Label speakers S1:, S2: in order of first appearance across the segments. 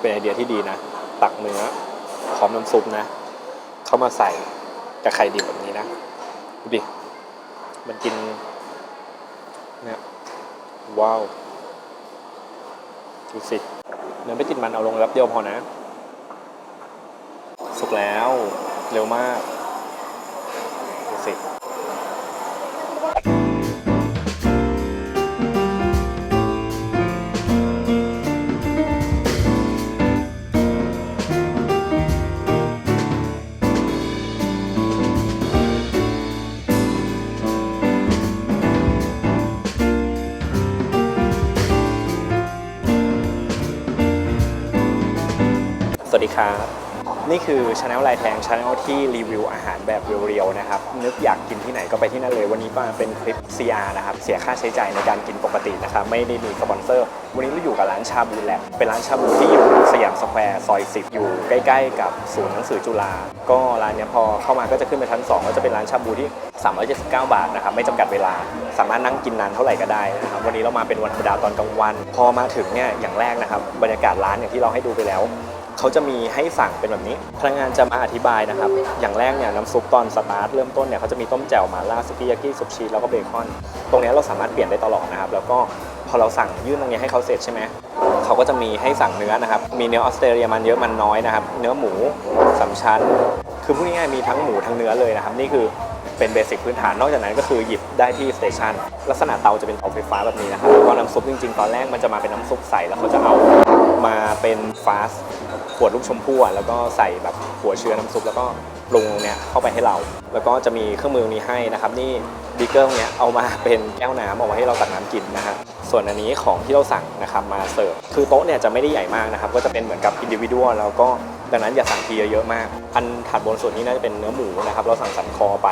S1: เป็นไอเดียที่ดีนะ ตักเนื้อพร้อมน้ำซุปนะ เข้ามาใส่กับไข่ดิบแบบนี้นะดูดิมันกินเนี่ยว้าวดูสิเนื้อไม่ติดมันเอาลงแป๊บเดียวพอนะ สุกแล้ว เร็วมากดูสิ สวัสดีครับ นี่คือช anel ลายแทงช anel ที่รีวิวอาหารแบบเรียวๆนะครับ นึกอยากกินที่ไหนก็ไปที่นั่นเลย วันนี้มาเป็นคลิป CR นะครับ เสียค่าใช้จ่ายในการกินปกตินะครับ ไม่ได้มีสปอนเซอร์ วันนี้เราอยู่กับร้านชาบูแลบเป็นร้านชาบูที่อยู่สยามสแควร์ซอย10 อยู่ใกล้ๆ กับศูนย์หนังสือจุฬาก็ร้านเนี้ยพอเข้ามาก็จะขึ้นไปชั้น 2 ก็จะเป็นร้านชาบูที่ 379 บาทนะครับไม่จำกัดเวลา สามารถนั่งกินนานเท่าไหร่ก็ได้นะครับวันนี้เรามาเป็นวันธรรมดาตอนกลางวัน พอมาถึงเนี่ยอย่างแรกนะครับบรรยากาศร้านอย่างที่เราให้ดูไปแล้ว เขาจะมีให้สั่งเป็นแบบนี้ พนักงานจะมาอธิบายนะครับ อย่างแรกเนี่ยน้ำซุปตอนสตาร์ทเริ่มต้นเนี่ยเขาจะมีต้มแจ่วหมาล่าสุกี้ยากิซุปชีแล้วก็เบคอน ตรงนี้เราสามารถเปลี่ยนได้ตลอดนะครับ แล้วก็พอเราสั่งยื่นตรงนี้ให้เขาเสร็จใช่ไหมเขาก็จะมีให้สั่งเนื้อนะครับ มีเนื้อออสเตรเลียมันเยอะมันน้อยนะครับ เนื้อหมูสามชั้น คือพูดง่ายๆมีทั้งหมูทั้งเนื้อเลยนะครับ นี่คือเป็นเบสิกพื้นฐาน นอกจากนั้นก็คือหยิบได้ที่สเตชันลักษณะเตาจะเป็นเตาไฟฟ้าแบบนี้นะครับ แล้วก็น้ำซุปจริงๆ ตอนแรกมันจะมาเป็นน้ำซุปใส แล้วเขาจะเอามาเป็นฟาส ขวดลูกชมพู่อะแล้วก็ใส่แบบหัวเชื้อน้ำซุปแล้วก็ปรุงเนี่ยเข้าไปให้เรา แล้วก็จะมีเครื่องมือนี้ให้นะครับนี่บิ๊กเกิลเนี่ยเอามาเป็นแก้วน้ำเอาไว้ให้เราตักน้ำกินนะฮะส่วนอันนี้ของที่เราสั่งนะครับมาเสิร์ฟคือโต๊ะเนี่ยจะไม่ได้ใหญ่มากนะครับก็จะเป็นเหมือนกับอินดิวิ u a l แล้วก็ดังนั้นอย่าสั่งทีเยอะๆมาก อันถัดบนส่วนนี้น่าจะเป็นเนื้อหมูนะครับเราสั่งสันคอไป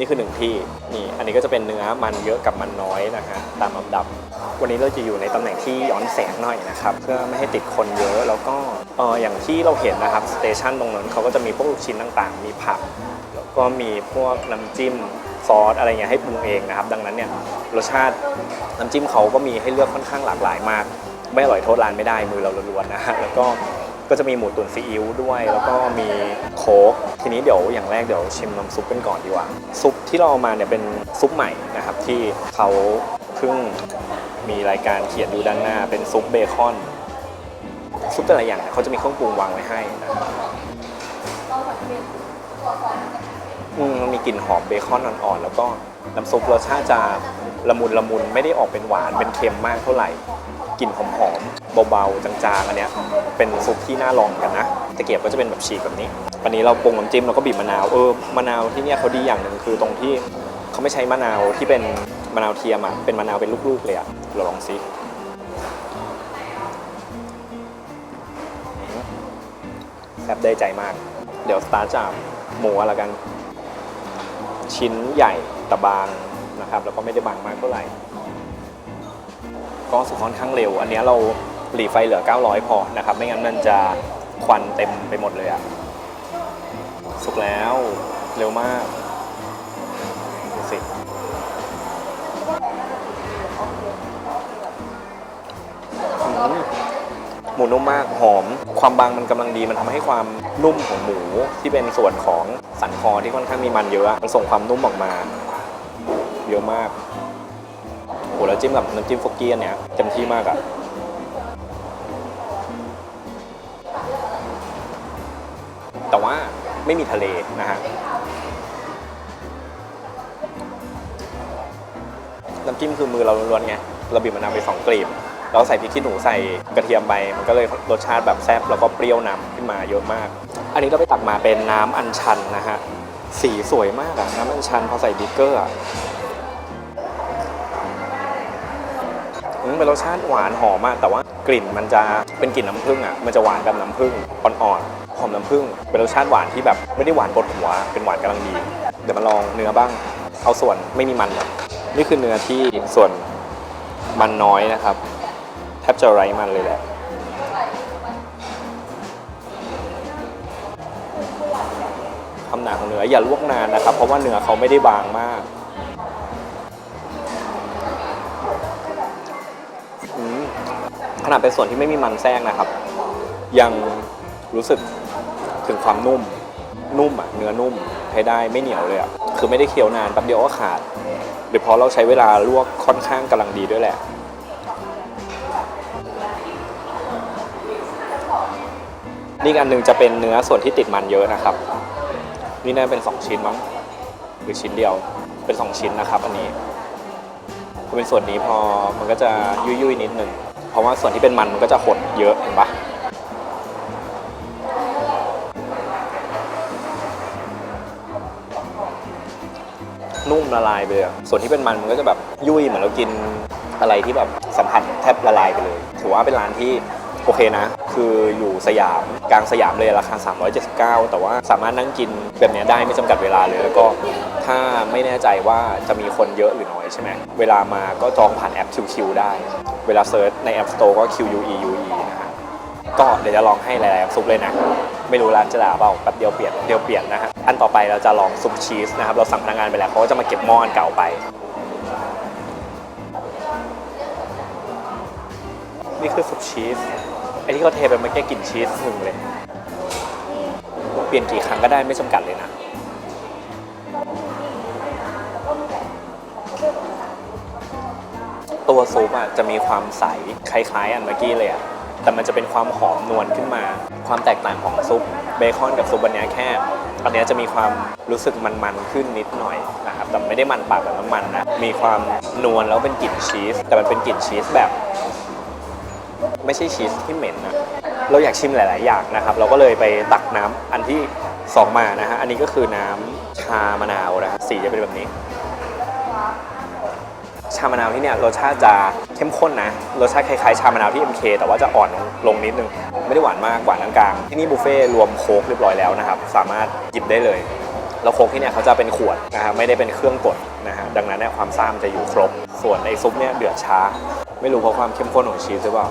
S1: นี่คือหนึ่งที่นี่อันนี้ก็จะเป็นเนื้อมันเยอะกับมันน้อยนะฮะตามลำดับ วันนี้เราจะอยู่ในตำแหน่งที่ย้อนแสงหน่อยนะครับเพื่อไม่ให้ติดคนเยอะแล้วก็เอออย่างที่เราเห็นนะครับสเตชันตรงนั้นเขาก็จะมีพวกลูกชิ้นต่างๆ มีผักแล้วก็มีพวกน้ำจิ้มซอสอะไรเงี้ยให้ปรุงเองนะครับ ดังนั้นเนี่ยรสชาติน้ำจิ้มเขาก็มีให้เลือกค่อนข้างหลากหลายมาก ไม่อร่อยโทษร้านไม่ได้มือเราล้วนๆนะฮะแล้วก็ก็จะมีหมูตุ๋นซีอิ๊วด้วย แล้วก็มีโค้ก ทีนี้เดี๋ยวอย่างแรกเดี๋ยวชิมน้ำซุปกันก่อนดีกว่า ซุปที่เราเอามาเนี่ยเป็นซุปใหม่นะครับ ที่เขาเพิ่งมีรายการเขียนอยู่ด้านหน้า เป็นซุปเบคอน ซุปแต่ละอย่างเขาจะมีเครื่องปรุงวางไว้ให้นะอืมมันมีกลิ่นหอมเบคอนอ่อนๆแล้วก็น้ำซุปรสชาติจะละมุนละมุนไม่ได้ออกเป็นหวานเป็นเค็มมากเท่าไหร่กลิ่นหอมๆเบาๆจางๆอันเนี้ยเป็นซุปที่น่าลองกันนะตะเกียบก็จะเป็นแบบฉีกแบบนี้ วันนี้เราปรุงน้ำจิ้มแล้วก็บีบมะนาวเออมะนาวที่เนี่ยเขาดีอย่างหนึ่งคือตรงที่เขาไม่ใช้มะนาวที่เป็นมะนาวเทียมอะเป็นมะนาวเป็นลูกๆเลยอะเราลองซิแซบได้ใจมาก เดี๋ยวสตาร์จากหมูละกัน ชิ้นใหญ่แต่บางนะครับ แล้วก็ไม่ได้บางมากเท่าไหร่ก็สุกค่อนข้างเร็ว อันเนี้ยเราหลีไฟเหลือ 900 พอนะครับ ไม่งั้นมันจะควันเต็มไปหมดเลยอะ สุกแล้ว เร็วมากดูสิหมูนุ่มมากหอม ความบางมันกำลังดีมันทำให้ความนุ่มของหมูที่เป็นส่วนของสันคอที่ค่อนข้างมีมันเยอะมันส่งความนุ่มออกมา เยอะมากโหแล้วจิ้มกับน้ำจิ้มฟกกี้อันเนี้ยเต็มที่มากอะแไม่มีทะเลนะฮะน้ำจิ้มคือมือเราล้วนๆไงเราบีบมะนาวไปสองกลีบเราใส่พริกขี้หนูใส่กระเทียมไป มันก็เลยรสชาติแบบแซ่บแล้วก็เปรี้ยวนำขึ้นมาเยอะมาก อันนี้เราไปตักมาเป็นน้ำอัญชันนะฮะ สีสวยมากอะน้ำอัญชันพอใส่บิ๊กเกอร์อะมเป็นรสชาติหวานหอมมาก แต่ว่ากลิ่นมันจะเป็นกลิ่นน้ำผึ้งอะมันจะหวานแบบน้ำผึ้งอ่อนๆ หอมน้ำผึ้งเป็นรสชาติหวานที่แบบไม่ได้หวานปวดหัว เป็นหวานกำลังดี เดี๋ยวมาลองเนื้อบ้าง เอาส่วนไม่มีมันก่อนนี่คือเนื้อที่ส่วนมันน้อยนะครับ แทบจะไร้มันเลยแหละความหนาของเนื้ออย่าลวกนานนะครับ เพราะว่าเนื้อเขาไม่ได้บางมากขนาดเป็นส่วนที่ไม่มีมันแทรกนะครับ ยังรู้สึก ถึงความนุ่ม นุ่มอะเนื้อนุ่มใช้ได้ไม่เหนียวเลยอะคือไม่ได้เคี้ยวนานแป๊บเดียวก็ขาดหรือเพราะเราใช้เวลาลวกค่อนข้างกำลังดีด้วยแหละนี่อันหนึ่งจะเป็นเนื้อส่วนที่ติดมันเยอะนะครับ นี่น่าเป็น 2 ชิ้นมั้งหรือชิ้นเดียวเป็น 2 ชิ้นนะครับอันนี้พอเป็นส่วนนี้พอมันก็จะยุ่ยๆนิดหนึ่งเพราะว่าส่วนที่เป็นมันมันก็จะหดเยอะเห็นปะ นุ่มละลายไปเลยอะส่วนที่เป็นมันมันก็จะแบบยุ่ยเหมือนเรากินอะไรที่แบบสัมผัสแทบละลายไปเลย ถือว่าเป็นร้านที่โอเคนะ คืออยู่สยามกลางสยามเลยราคา 379 แต่ว่าสามารถนั่งกินแบบเนี้ยได้ไม่จำกัดเวลาเลย แล้วก็ถ้าไม่แน่ใจว่าจะมีคนเยอะหรือน้อยใช่ไหมเวลามาก็จองผ่านแอป QQ ได้ เวลาเซิร์ชใน App Store ก็ QUE UE นะฮะก็เดี๋ยวจะลองให้หลายๆซุปเลยนะ ไม่รู้ร้านจะด่าเปล่าแป๊บเดียวเปลี่ยนเดียวเปลี่ยนนะฮะอันต่อไปเราจะลองซุปชีสนะครับเราสั่งพนักงานไปแล้วเขาก็จะมาเก็บหม้ออันเก่าไป นี่คือซุปชีสไอที่เขาเทไปเมื่อกี้กลิ่นชีสหนึ่งเลย เปลี่ยนกี่ครั้งก็ได้ไม่จำกัดเลยนะตัวซุปอะจะมีความใสคล้ายๆอันเมื่อกี้เลยอะ แต่มันจะเป็นความหอมนวลขึ้นมา ความแตกต่างของซุปเบคอนกับซุปอันนี้แค่อันนี้จะมีความรู้สึกมันๆขึ้นนิดหน่อยนะครับแต่ไม่ได้มันปากแบบน้ำมันนะมีความนวลแล้วเป็นกลิ่นชีส แต่มันเป็นกลิ่นชีสแบบ ไม่ใช่ชีสที่เหม็นนะเราอยากชิมหลาย ๆ อย่างนะครับ เราก็เลยไปตักน้ำอันที่สองมานะฮะอันนี้ก็คือน้ำชามะนาวนะฮะสีจะเป็นแบบนี้ ชามะนาวที่เนี่ยรสชาติจะเข้มข้นนะรสชาติคล้ายๆชามะนาวที่ MK แต่ว่าจะอ่อนลงนิดนึง ไม่ได้หวานมากหวานกลางๆที่นี่บุฟเฟ่รวมโค้กเรียบร้อยแล้วนะครับสามารถหยิบได้เลยแล้วโค้กที่เนี่ยเขาจะเป็นขวดนะครับไม่ได้เป็นเครื่องกดนะฮะดังนั้นเนี่ยความซ่ามจะอยู่ครบ ส่วนไอ้ซุปเนี่ยเดือดช้า ไม่รู้เพราะความเข้มข้นของชีสหรือเปล่า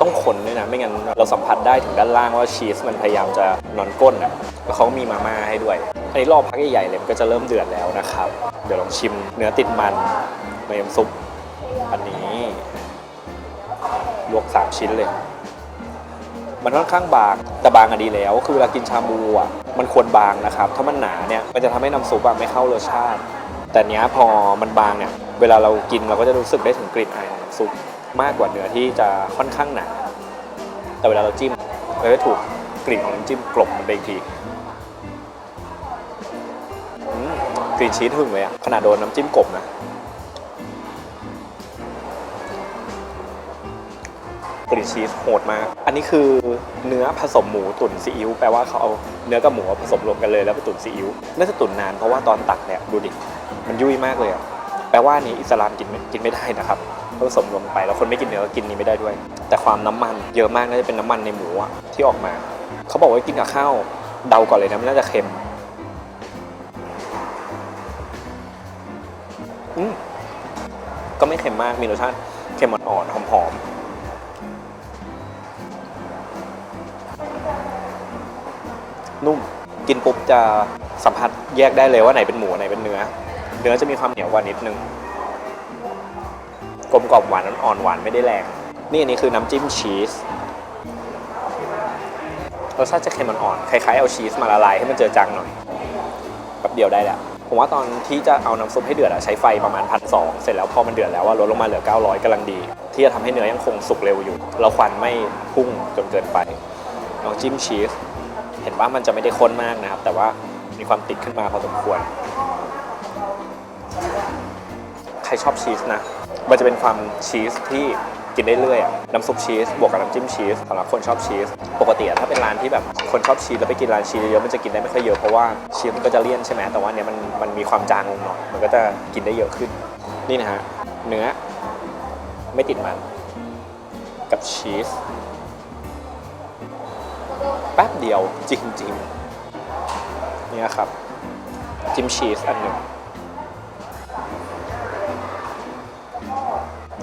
S1: ต้องคนด้วยนะไม่งั้นเราสัมผัสได้ถึงด้านล่างว่าชีสมันพยายามจะนอนก้นอะแล้วเขามีมาม่าให้ด้วยอันนี้รอบพักใหญ่ๆเลยมันก็จะเริ่มเดือดแล้วนะครับ เดี๋ยวลองชิมเนื้อติดมัน ในน้ำซุป อันนี้ลวกสามชิ้นเลย มันค่อนข้างบางแต่บางอะดีแล้ว คือเวลากินชาบูอะมันควรบางนะครับ ถ้ามันหนาเนี่ยมันจะทำให้น้ำซุปอะไม่เข้ารสชาติ แต่เนี้ยพอมันบางเนี่ยเวลาเรากินเราก็จะรู้สึกได้ถึงกลิ่นอายของน้ำซุปมากกว่าเนื้อที่จะค่อนข้างหนา แต่เวลาเราจิ้มเราจะถูกกลิ่นของน้ำจิ้มกลบมันไปอีกทีกลิ่นชีสหึงเลยอะขนาดโดนน้ำจิ้มกลบนะ กลิ่นชีสโหดมาก อันนี้คือเนื้อผสมหมูตุ๋นซีอิ๊วแปลว่าเขาเอาเนื้อกับหมูผสมรวมกันเลยแล้วไปตุ๋นซีอิ๊วน่าจะตุ๋นนานเพราะว่าตอนตักเนี่ยดูดิมันยุ่ยมากเลยอะแปลว่านี้อิสลามกินกินไม่ได้นะครับผสมรวมไปแล้วคนไม่กินเนื้อก็กินนี้ไม่ได้ด้วย แต่ความน้ำมันเยอะมากน่าจะเป็นน้ำมันในหมูอะที่ออกมา เขาบอกว่ากินกับข้าวเดาก่อนเลยนะมันน่าจะเค็มอืมก็ไม่เค็มมากมีรสชาติเค็มอ่อนๆหอมๆ นุ่ม กินปุ๊บจะสัมผัสแยกได้เลยว่าไหนเป็นหมูไหนเป็นเนื้อ เนื้อจะมีความเหนียวกว่านิดนึง กลมกล่อมหวานอ่อนหวานไม่ได้แรง นี่อันนี้คือน้ำจิ้มชีสรสชาติจะเค็มอ่อนๆคล้ายๆเอาชีสมาละลายให้มันเจอจังหน่อยแป๊บเดียวได้แล้วผมว่าตอนที่จะเอาน้ำซุปให้เดือดอะใช้ไฟประมาณพันสองเสร็จแล้วพอมันเดือดแล้วว่าลดลงมาเหลือ 900กำลังดี ที่จะทำให้เนื้อยังคงสุกเร็วอยู่แล้วควันไม่พุ่งจนเกินไปลองจิ้มชีส เห็นว่ามันจะไม่ได้ข้นมากนะครับ แต่ว่ามีความติดขึ้นมาพอสมควร ใครชอบชีสนะ มันจะเป็นความชีสที่กินได้เรื่อยน้ำซุปชีสบวกกับน้ำจิ้มชีสสำหรับคนชอบชีส ปกติถ้าเป็นร้านที่แบบคนชอบชีสแล้วไปกินร้านชีสเยอะมันจะกินได้ไม่ค่อยเยอะเพราะว่าชีสมันก็จะเลี่ยนใช่ไหมแต่ว่าเนี้ยมันมันมีความจางลงหน่อยมันก็จะกินได้เยอะขึ้นนี่นะฮะเนื้อไม่ติดมันกับชีส ป๊บเดียวจริงๆเนี่ยครับจิมชีสอันหนึ่ง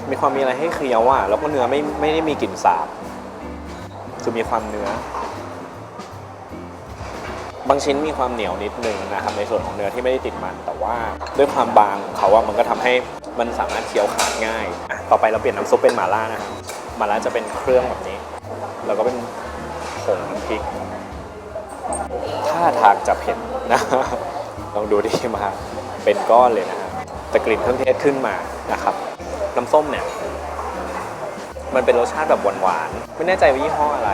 S1: มีความมีอะไรให้เคี้ยวอะแล้วก็เนื้อไม่ไม่ได้มีกลิ่นสาบ คือมีความเนื้อ บางชิ้นมีความเหนียวนิดนึงนะครับในส่วนของเนื้อที่ไม่ได้ติดมัน แต่ว่าด้วยความบางของเขาว่ามันก็ทำให้มันสามารถเคี้ยวขาดง่าย ต่อไปเราเปลี่ยนน้ำซุปเป็นหม่าล่านะครับหม่าล่าจะเป็นเครื่องแบบนี้ แล้วก็เป็น พริกท่าทางจะเผ็ดนะลองดูดีมาเป็นก้อนเลยนะฮะแต่กลิ่นเครื่องเทศขึ้นมานะครับ น้ำส้มเนี่ย มันเป็นรสชาติแบบหวานๆไม่แน่ใจว่ายี่ห้ออะไร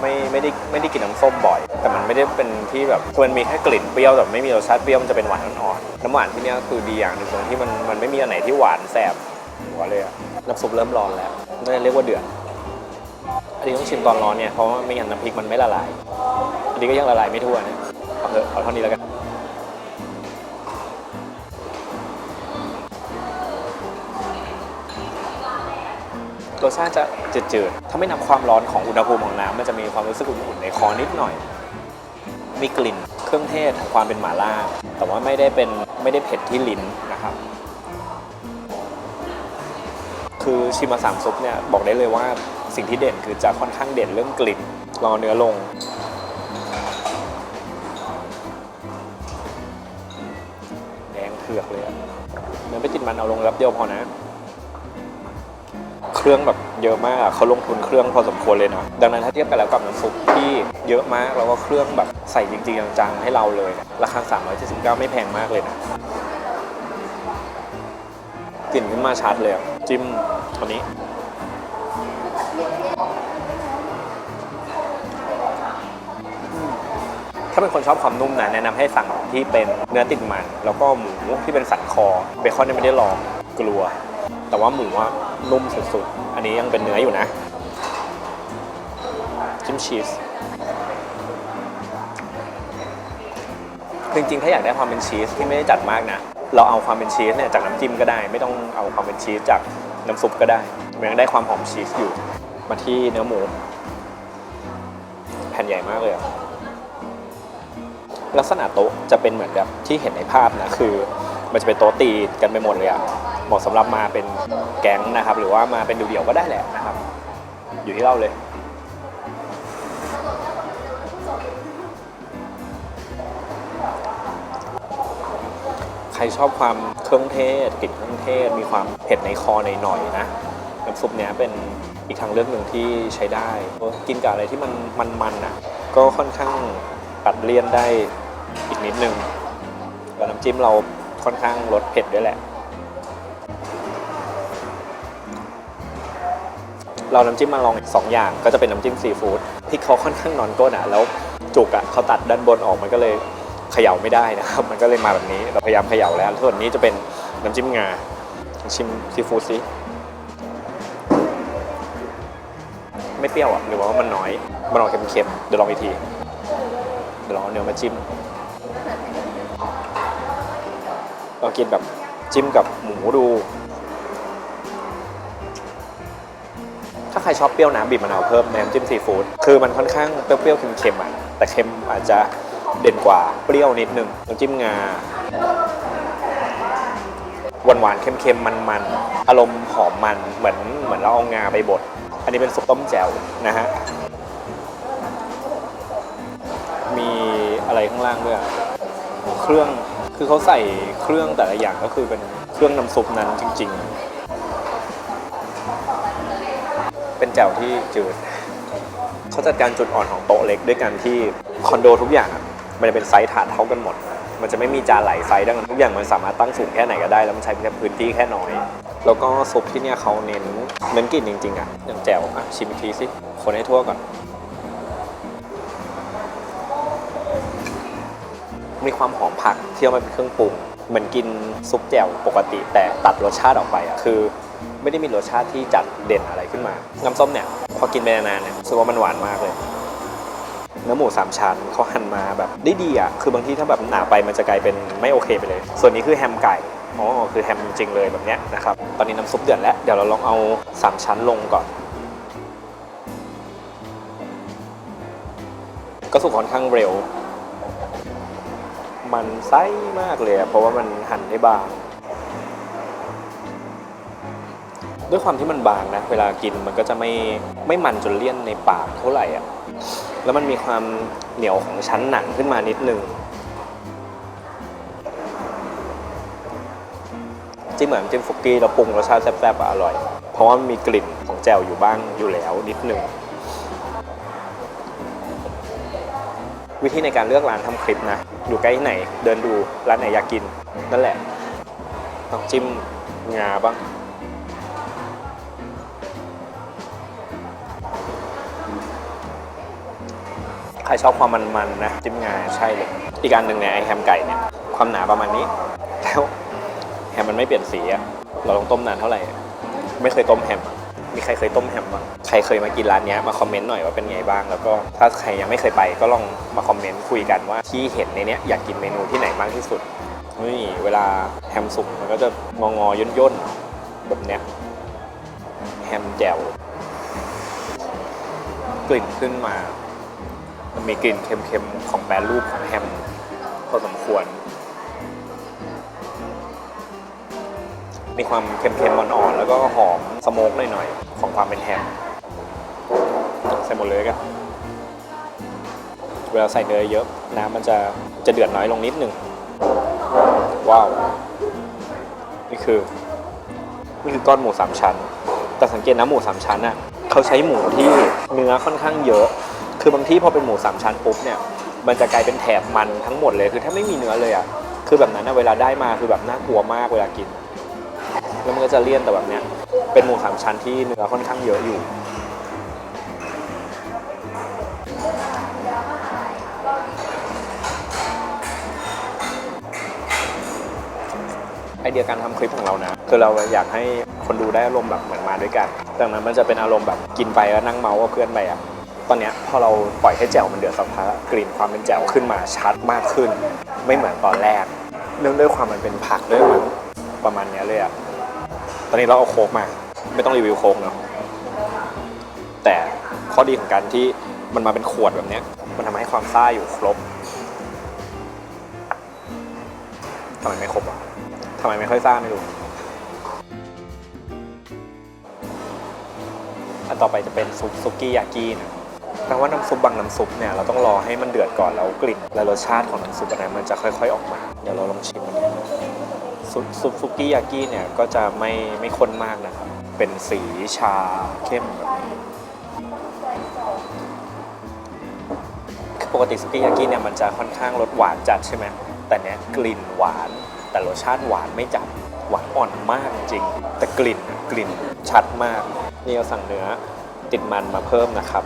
S1: ไม่ไม่ได้ไม่ได้กินน้ำส้มบ่อย แต่มันไม่ได้เป็นที่แบบคือมันมีแค่กลิ่นเปรี้ยวแต่ไม่มีรสชาติเปรี้ยวมันจะเป็นหวานอ่อนๆน้ำหวานที่เนี้ยคือดีอย่างหนึ่งตรงที่มันมันไม่มีอันไหนที่หวานแสบหัวเลยอะน้ำซุปเริ่มร้อนแล้วน่าจะเรียกว่าเดือด ต้องชิมตอนร้อนเนี่ยเพราะไม่งั้นน้ำพริกมันไม่ละลาย อันนี้ก็ยังละลายไม่ทั่วเนี่ยเอาเถอะเอาเท่านี้แล้วกันรสชาติจะจืดๆ ถ้าไม่นับความร้อนของอุณหภูมิของน้ำมันจะมีความรู้สึกอุ่นๆในคอนิดหน่อย มีกลิ่นเครื่องเทศของความเป็นหม่าล่า แต่ว่าไม่ได้เป็นไม่ได้เผ็ดที่ลิ้นนะครับ คือชิมมาสามซุปเนี่ยบอกได้เลยว่า สิ่งที่เด่นคือจะค่อนข้างเด่นเรื่องกลิ่นรอเนื้อลง แดงเผือกเลยอะเนื้อไม่ติดมันเอาลงรับเดียวพอนะ เครื่องแบบเยอะมากอะเขาลงทุนเครื่องพอสมควรเลยนะ ดังนั้นถ้าเทียบกันแล้วกับน้ำซุปที่เยอะมากแล้วก็เครื่องแบบใส่จริงๆจังๆให้เราเลย ราคา 379 ไม่แพงมากเลยนะกลิ่นขึ้นมาชัดเลยจิ้มอันนี้ ถ้าเป็นคนชอบความนุ่มนะแนะนำให้สั่งที่เป็นเนื้อติดมัน แล้วก็หมูที่เป็นสันคอเบคอนยังไม่ได้ลองกลัว แต่ว่าหมูว่านุ่มสุดๆ อันนี้ยังเป็นเนื้ออยู่นะจิ้มชีสจริงๆ ถ้าอยากได้ความเป็นชีสที่ไม่ได้จัดมากนะเราเอาความเป็นชีสเนี่ยจากน้ำจิ้มก็ได้ ไม่ต้องเอาความเป็นชีสจากน้ำซุปก็ได้มันยังได้ความหอมชีสอยู่ มาที่เนื้อหมู แผ่นใหญ่มากเลยอะ ลักษณะโต๊ะจะเป็นเหมือนแบบที่เห็นในภาพนะคือ มันจะเป็นโต๊ะตีกันไปหมดเลยอะเหมาะสำหรับมาเป็นแก๊งนะครับ หรือว่ามาเป็นเดี่ยวๆก็ได้แหละนะครับ อยู่ที่เราเลย ใครชอบความเครื่องเทศกลิ่นเครื่องเทศ มีความเผ็ดในคอหน่อยๆนะน้ำซุปเนี้ยเป็นอีกทางเลือกหนึ่งที่ใช้ได้ กินกับอะไรที่มันมันๆอะก็ค่อนข้างตัดเลี่ยนได้ อีกนิดนึงแล้วน้ำจิ้มเราค่อนข้างรสเผ็ดด้วยแหละ เราน้ำจิ้มมาลองสองอย่างก็จะเป็นน้ำจิ้มซีฟู้ดพริกเขาค่อนข้างนอนก้นอะแล้วจุกอะเขาตัดด้านบนออกมันก็เลยเขย่าไม่ได้นะครับ มันก็เลยมาแบบนี้เราพยายามเขย่าแล้วส่วนนี้จะเป็นน้ำจิ้มงาชิมซีฟู้ดสิไม่เปรี้ยวอะหรือว่ามันน้อยมันออกเค็มๆเดี๋ยวลองอีกทีเดี๋ยวลองเอาเนื้อมาจิ้ม เรากินแบบจิ้มกับหมูดู ถ้าใครชอบเปรี้ยวน้ำบีบมะนาวเพิ่มในน้ำจิ้มซีฟู้ดคือมันค่อนข้างเปรี้ยวๆเค็มๆอะแต่เค็มอาจจะเด่นกว่าเปรี้ยวนิดนึงน้ำจิ้มงาหวานๆเค็มๆมันๆอารมณ์หอมมันเหมือนเหมือนเราเอางาไปบดอันนี้เป็นซุปต้มแจ่วนะฮะมีอะไรข้างล่างด้วยเครื่อง คือเขาใส่เครื่องแต่ละอย่างก็คือเป็นเครื่องน้ำซุปนั้นจริง ๆ เป็นแจ่วที่จืด เขาจัดการจุดอ่อนของโต๊ะเล็กด้วยกันที่คอนโดทุกอย่างมันจะเป็นไซส์ถาดเท่ากันหมด มันจะไม่มีจานไหลไซส์ดังนั้นทุกอย่างมันสามารถตั้งสูงแค่ไหนก็ได้ แล้วมันใช้แค่พื้นที่แค่น้อย แล้วก็ซุปที่เนี่ยเขาเน้นเน้นกลิ่นจริงๆอะอย่างแจ่วอะชิมอีกทีสิคนให้ทั่วก่อน มีความหอมผักที่เอามาเป็นเครื่องปรุงเหมือนกินซุปแจ่วปกติ แต่ตัดรสชาติออกไปอะคือ ไม่ได้มีรสชาติที่จัดเด่นอะไรขึ้นมา น้ำส้มเนี่ยพอกินไปนานๆเนี่ยรู้สึกว่ามันหวานมากเลยเนื้อหมูสามชั้นเขาหั่นมาแบบได้ดีอะคือบางทีถ้าแบบหนาไปมันจะกลายเป็นไม่โอเคไปเลย ส่วนนี้คือแฮมไก่อ๋อคือแฮมจริงเลยแบบเนี้ยนะครับตอนนี้น้ำซุปเดือดแล้วเดี๋ยวเราลองเอาสามชั้นลงก่อน ก็สุกค่อนข้างเร็ว มันไส้มากเลยเพราะว่ามันหั่นได้บาง ด้วยความที่มันบางนะ เวลากินมันก็จะไม่ไม่มันจนเลี่ยนในปากเท่าไหร่อะแล้วมันมีความเหนียวของชั้นหนังขึ้นมานิดนึงจิ้มเหมือนจิ้มฟุกกี้เราปรุงรสชาติแซ่บๆอร่อย เพราะว่ามันมีกลิ่นของแจ่วอยู่บ้างอยู่แล้วนิดนึงวิธีในการเลือกร้านทำคลิปนะ อยู่ใกล้ที่ไหน เดินดูร้านไหนอยากกิน นั่นแหละต้องจิ้มงาบ้างใครชอบความมันๆนะจิ้มงาใช่เลย อีกอันหนึ่งเนี่ยไอแฮมไก่เนี่ยความหนาประมาณนี้ แล้วแฮมมันไม่เปลี่ยนสีอะเราลองต้มนานเท่าไหร่ ไม่เคยต้มแฮม มีใครเคยต้มแฮมบ้างใครเคยมากินร้านนี้มาคอมเมนต์หน่อยว่าเป็นไงบ้าง แล้วก็ถ้าใครยังไม่เคยไปก็ลองมาคอมเมนต์คุยกันว่าที่เห็นในนี้อยากกินเมนูที่ไหนมากที่สุดนี่เวลาแฮมสุกมันก็จะงองอย่นย่นๆแบบเนี้ยแฮมแจ่วกลิ่นขึ้นมา มันมีกลิ่นเค็มๆของแปรรูปของแฮมพอสมควร มีความเค็มๆอ่อนๆแล้วก็หอมสโมกหน่อยๆของความเป็นแฮมใส่หมดเลยกันเวลาใส่เนยเยอะน้ำมันจะจะเดือดน้อยลงนิดหนึ่งว้าว นี่คือ นี่คือก้อนหมูสามชั้น แต่สังเกตนะหมูสามชั้นอะเขาใช้หมูที่เนื้อค่อนข้างเยอะ คือบางที่พอเป็นหมูสามชั้นปุ๊บเนี่ยมันจะกลายเป็นแถบมันทั้งหมดเลย คือถ้าไม่มีเนื้อเลยอะคือแบบนั้นนะเวลาได้มาคือแบบน่ากลัวมากเวลากิน แล้วมันก็จะเลี่ยนแต่แบบเนี้ยเป็นหมูสามชั้นที่เนื้อค่อนข้างเยอะอยู่ไอเดียการทำคลิปของเรานะ คือเราอยากให้คนดูได้อารมณ์แบบเหมือนมาด้วยกันดังนั้นมันจะเป็นอารมณ์แบบกินไปแล้วนั่งเมาส์กับเพื่อนไปอะตอนเนี้ยพอเราปล่อยให้แจ่วมันเดือดสักพักกลิ่นความเป็นแจ่วขึ้นมาชัดมากขึ้น ไม่เหมือนตอนแรกเนื่องด้วยความมันเป็นผักด้วยมั้งประมาณเนี้ยเลยอะ ตอนนี้เราเอาโค้กมา ไม่ต้องรีวิวโค้กเนาะแต่ข้อดีของการที่มันมาเป็นขวดแบบเนี้ยมันทำให้ความซ่าอยู่ครบทำไมไม่ครบอะทำไมไม่ค่อยซ่าไม่รู้อันต่อไปจะเป็นซุปซุกี้ยากินะแปลว่าน้ำซุปบางน้ำซุปเนี่ยเราต้องรอให้มันเดือดก่อนแล้วกลิ่นและรสชาติของน้ำซุปอันนั้นมันจะค่อย ๆ ออกมา เดี๋ยวเราลองชิมมัน ซุปซุปซุกี้ยากิเนี่ยก็จะไม่ไม่ข้นมากนะครับ เป็นสีชาเข้มแบบนี้คือปกติซุกี้ยากิเนี่ยมันจะค่อนข้างรสหวานจัดใช่ไหมแต่เนี้ยกลิ่นหวาน แต่รสชาติหวานไม่จัดหวานอ่อนมากจริง แต่กลิ่นกลิ่นชัดมากนี่เราสั่งเนื้อติดมันมาเพิ่มนะครับ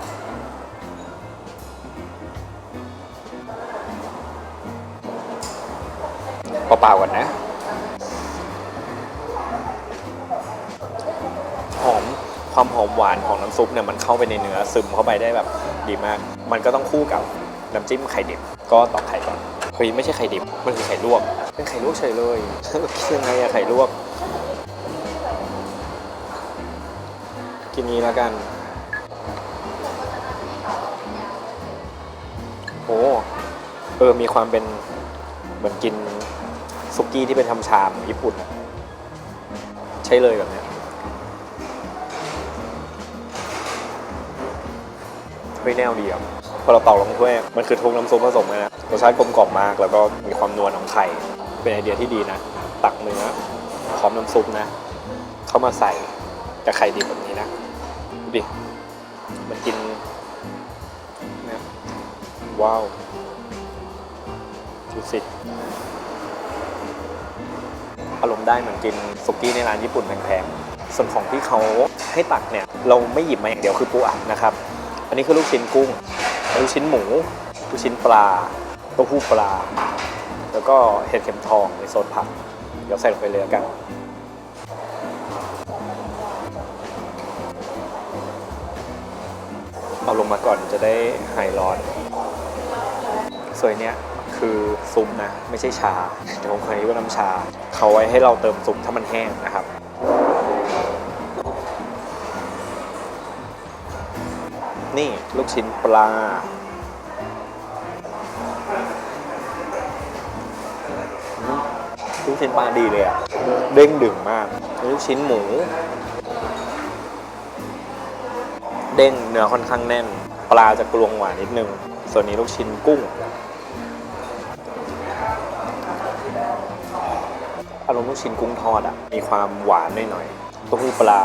S1: เปล่าๆก่อนนะ ความหอมหวานของน้ำซุปเนี่ยมันเข้าไปในเนื้อซึมเข้าไปได้แบบดีมาก มันก็ต้องคู่กับน้ำจิ้มไข่ดิบ ก็ตอกไข่ก่อนเฮ้ยไม่ใช่ไข่ดิบ มันคือไข่ลวกเป็นไข่ลวกเฉยเลยกินยังไงอะไข่ลวก กินนี้แล้วกันโอ้เออมีความเป็นเหมือนกินซุกี้ที่เป็นทำชามญี่ปุ่นอะใช่เลยแบบเนี้ ยเฮ้ยแนวดีอะพอเราเป่าลงถ้วยมันคือทุกน้ำซุปผสมกันนะรสชาติกลมกล่อมมาก แล้วก็มีความนวลของไข่เป็นไอเดียที่ดีนะ ตักเนื้อพร้อมน้ำซุปนะ เข้ามาใส่กับไข่ดิบแบบนี้นะดูดิมันกินนะว้าวดูสิอารมณ์ได้เหมือนกินสุกี้ในร้านญี่ปุ่นแพงๆส่วนของที่เขาให้ตักเนี่ย เราไม่หยิบมาอย่างเดียวคือปูอัดนะครับ อันนี้คือลูกชิ้นกุ้ง ลูกชิ้นหมู ลูกชิ้นปลาเต้าหู้ปลา แล้วก็เห็ดเข็มทองในโซนผัก เดี๋ยวใส่ลงไปเลยกัน เอาลงมาก่อนจะได้หายร้อน ส่วนเนี้ยคือซุปนะ ไม่ใช่ชาเดี๋ยวผมเคยว่าน้ำชา เขาไว้ให้เราเติมซุปถ้ามันแห้งนะครับ นี่ลูกชิ้นปลา ลูกชิ้นปลาดีเลยอะเด้งดึงมาก ลูกชิ้นหมู เด้งเนื้อค่อนข้างแน่น ปลาจะกลวงหวานนิดนึง ส่วนนี้ลูกชิ้นกุ้งอารมณ์ลูกชิ้นกุ้งทอดอะมีความหวานหน่อยๆต้าหู้ปลา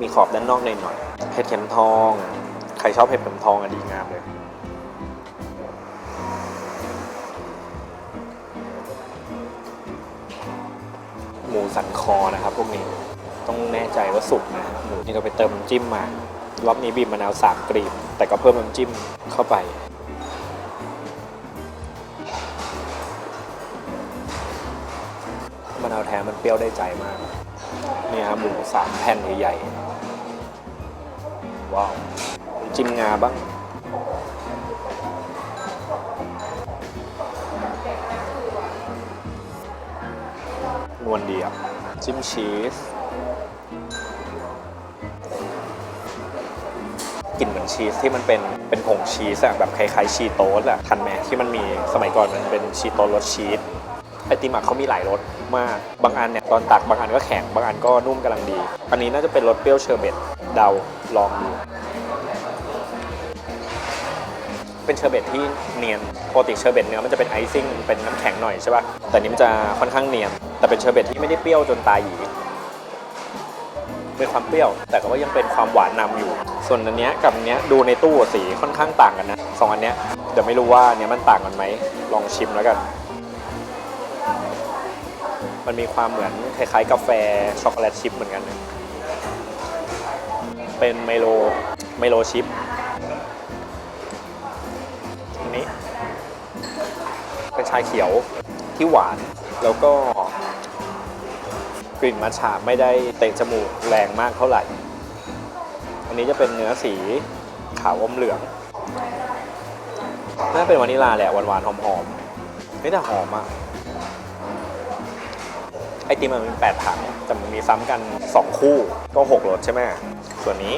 S1: มีขอบด้านนอกหน่อยๆเห็ดเข็มทอง ใครชอบเห็ดเข็มทองอะดีงามเลย หมูสันคอนะครับพวกนี้ต้องแน่ใจว่าสุกนะหมูนี่เราไปเติมน้ำจิ้มมารอบนี้บีบมะนาวสามกรีบแต่ก็เพิ่มน้ำจิ้มเข้าไปมะนาวแท้มันเปรี้ยวได้ใจมากนี่ครับหมูสามแผ่นใหญ่ๆ ว้าวจิ้มงาบ้าง นวลดีอะจิ้มชีสกลิ่นเหมือนชีสที่มันเป็นเป็นผงชีสอะแบบคล้ายๆชีโต๊สอะทันไหมที่มันมีสมัยก่อนมันเป็นชีโต๊สรสชีสไอติมอะเขามีหลายรสมาก บางอันเนี่ยตอนตักบางอันก็แข็ง บางอันก็นุ่มกำลังดี อันนี้น่าจะเป็นรสเปรี้ยวเชอร์เบต เดาลองดูเป็นเชอร์เบตที่เนียนปกติเชอร์เบตเนื้อมันจะเป็นไอซิ่งเป็นน้ำแข็งหน่อยใช่ป่ะแต่นี้มันจะค่อนข้างเนียน แต่เป็นเชอร์เบตที่ไม่ได้เปรี้ยวจนตายหยีมีความเปรี้ยว แต่ก็ยังเป็นความหวานนำอยู่ ส่วนอันเนี้ยกับอันเนี้ยดูในตู้สีค่อนข้างต่างกันนะสองอันเนี้ยเดี๋ยวไม่รู้ว่าเนี้ยมันต่างกันไหมลองชิมแล้วกัน มันมีความเหมือนคล้ายๆกาแฟช็อกโกแลตชิพเหมือนกันนะ เป็นไมโลไมโลชิพอันนี้ เป็นชาเขียวที่หวาน แล้วก็กลิ่นมัทฉะไม่ได้เตะจมูกแรงมากเท่าไหร่ อันนี้จะเป็นเนื้อสีขาวอมเหลือง น่าเป็นวานิลลาแหละหวานๆหอมๆเฮ้ยแต่หอมอะ ไอติมมันเป็นแปดถังแต่มันมีซ้ำกัน 2 คู่ก็6รสใช่ไหมส่วนนี้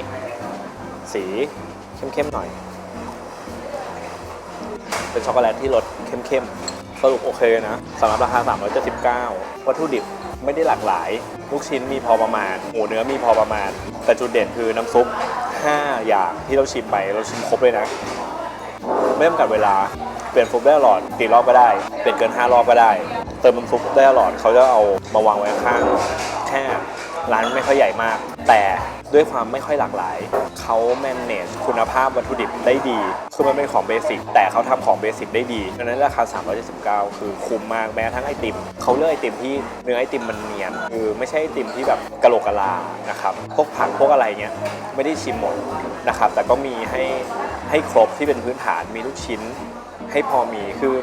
S1: สีเข้มๆหน่อย เป็นช็อกโกแลตที่รสเข้มๆ สรุปโอเคนะสำหรับราคา 379 วัตถุดิบไม่ได้หลากหลาย ลูกชิ้นมีพอประมาณ หมูเนื้อมีพอประมาณ แต่จุดเด่นคือน้ำซุป 5 อย่างที่เราชิมไป เราชิมครบเลยนะ ไม่จำกัดเวลา เปลี่ยนฟุปได้ตลอดกี่รอบก็ได้ เปลี่ยนเกิน 5 รอบก็ได้ เติมน้ำซุปได้ตลอดเขาจะเอามาวางไว้ข้างแค่ร้านไม่ค่อยใหญ่มาก แต่ด้วยความไม่ค่อยหลากหลาย เขาแมนเนจคุณภาพวัตถุดิบได้ดี คือมันเป็นของเบสิก แต่เขาทำของเบสิกได้ดีดังนั้นราคา 379 คือคุ้มมาก แม้กระทั่งไอติม เขาเลือกไอติมที่เนื้อไอติมมันเนียน คือไม่ใช่ไอติมที่แบบกะโหลกกะลา นะครับ พวกผักพวกอะไรเงี้ย ไม่ได้ชิมหมดนะครับ แต่ก็มีให้ให้ครบที่เป็นพื้นฐาน มีลูกชิ้น ให้พอมีคือ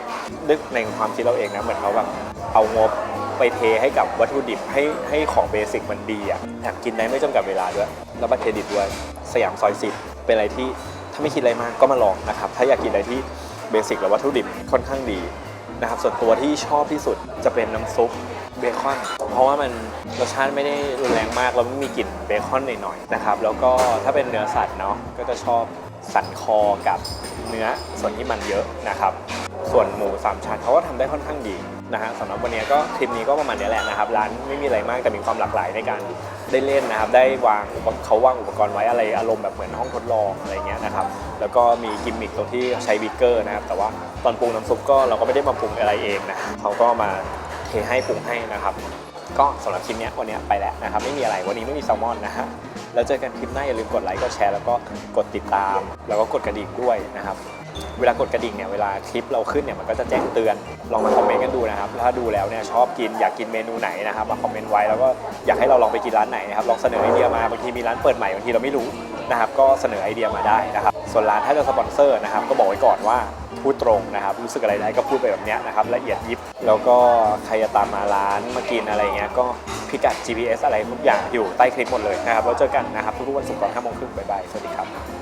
S1: นึกในความคิดเราเองนะเหมือนเขาแบบเอางบไปเทให้กับวัตถุดิบให้ให้ของเบสิกมันดีอะอยากกินได้ไม่จำกัดเวลาด้วยแล้วบัตรเครดิตด้วยสยามซอยสิบเป็นอะไรที่ถ้าไม่คิดอะไรมากก็มาลองนะครับ ถ้าอยากกินอะไรที่เบสิกและวัตถุดิบค่อนข้างดีนะครับ ส่วนตัวที่ชอบที่สุดจะเป็นน้ำซุปเบคอน เพราะว่ามันรสชาติไม่ได้รุนแรงมากแล้วมีกลิ่นเบคอนหน่อยๆนะครับ แล้วก็ถ้าเป็นเนื้อสัตว์เนาะก็จะชอบ สันคอกับเนื้อส่วนที่มันเยอะนะครับ ส่วนหมูสามชั้นเขาก็ทำได้ค่อนข้างดีนะฮะสำหรับวันนี้ก็คลิปนี้ก็ประมาณนี้แหละนะครับ ร้านไม่มีอะไรมากแต่มีความหลากหลายในการได้เล่นนะครับ ได้วางเขาวางอุปกรณ์ไว้อะไรอารมณ์แบบเหมือนห้องทดลองอะไรเงี้ยนะครับแล้วก็มีกิมมิคตรงที่ใช้บิ๊กเกอร์นะครับ แต่ว่าตอนปรุงน้ำซุปก็เราก็ไม่ได้มาปรุงอะไรเองนะเขาก็มาเทให้ปรุงให้นะครับ ก็สำหรับคลิปเนี้ยวันนี้ไปแล้วนะครับ ไม่มีอะไรวันนี้ไม่มีแซลมอนนะฮะ แล้วเจอกันคลิปหน้าอย่าลืมกดไลค์กดแชร์แล้วก็กดติดตาม แล้วก็กดกระดิ่งด้วยนะครับเวลากดกระดิ่งเนี่ยเวลาคลิปเราขึ้นเนี่ยมันก็จะแจ้งเตือนลองมาคอมเมนต์กันดูนะครับถ้าดูแล้วเนี่ยชอบกินอยากกินเมนูไหนนะครับมาคอมเมนต์ไว้แล้วก็อยากให้เราลองไปกินร้านไหนนะครับลองเสนอไอเดียมาบางทีมีร้านเปิดใหม่บางทีเราไม่รู้ นะครับก็เสนอไอเดียมาได้นะครับ ส่วนร้านถ้าจะสปอนเซอร์นะครับก็บอกไว้ก่อนว่าพูดตรงนะครับ รู้สึกอะไรได้ก็พูดไปแบบนี้นะครับละเอียดยิบ แล้วก็ใครจะตามมาร้านมากินอะไรเงี้ยก็พิกัด GPS อะไรทุกอย่างอยู่ใต้คลิปหมดเลยนะครับแล้วเจอกันนะครับทุกๆวันศุกร์ตอนห้าโมงครึ่งบ๊ายบายสวัสดีครับ